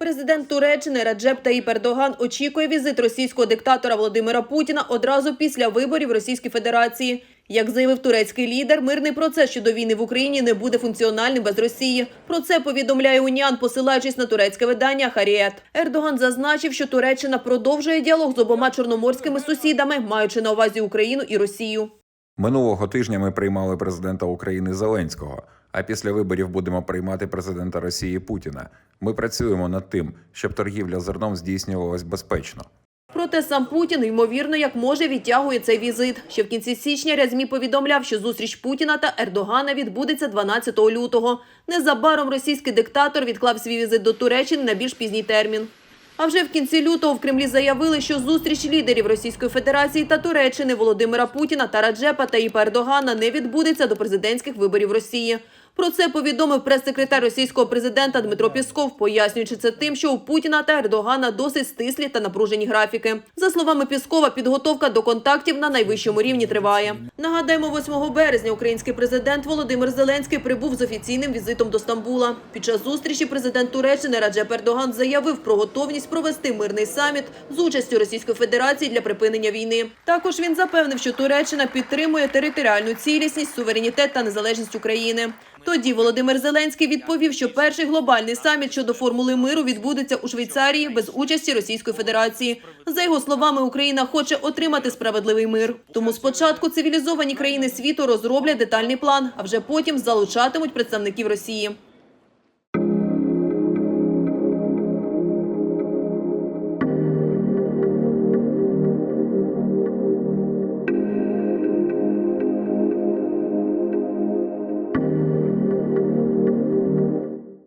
Президент Туреччини Раджеп Таїп Ердоган очікує візит російського диктатора Володимира Путіна одразу після виборів Російської Федерації. Як заявив турецький лідер, мирний процес щодо війни в Україні не буде функціональним без Росії. Про це повідомляє Уніан, посилаючись на турецьке видання Харіет. Ердоган зазначив, що Туреччина продовжує діалог з обома чорноморськими сусідами, маючи на увазі Україну і Росію. Минулого тижня ми приймали президента України Зеленського. А після виборів будемо приймати президента Росії Путіна. Ми працюємо над тим, щоб торгівля зерном здійснювалась безпечно. Проте сам Путін, ймовірно, як може, відтягує цей візит. Ще в кінці січня Рязмі повідомляв, що зустріч Путіна та Ердогана відбудеться 12 лютого. Незабаром російський диктатор відклав свій візит до Туреччини на більш пізній термін. А вже в кінці лютого в Кремлі заявили, що зустріч лідерів Російської Федерації та Туреччини Володимира Путіна та Раджепа Таїпа Ердогана не відбудеться до президентських виборів Росії. Про це повідомив прес-секретар російського президента Дмитро Пісков, пояснюючи це тим, що у Путіна та Ердогана досить стислі та напружені графіки. За словами Піскова, підготовка до контактів на найвищому рівні триває. Нагадаємо, 8 березня український президент Володимир Зеленський прибув з офіційним візитом до Стамбула. Під час зустрічі президент Туреччини Раджеп Ердоган заявив про готовність провести мирний саміт з участю Російської Федерації для припинення війни. Також він запевнив, що Туреччина підтримує територіальну цілісність, суверенітет та незалежність України. Тоді Володимир Зеленський відповів, що перший глобальний саміт щодо формули миру відбудеться у Швейцарії без участі Російської Федерації. За його словами, Україна хоче отримати справедливий мир. Тому спочатку цивілізовані країни світу розроблять детальний план, а вже потім залучатимуть представників Росії.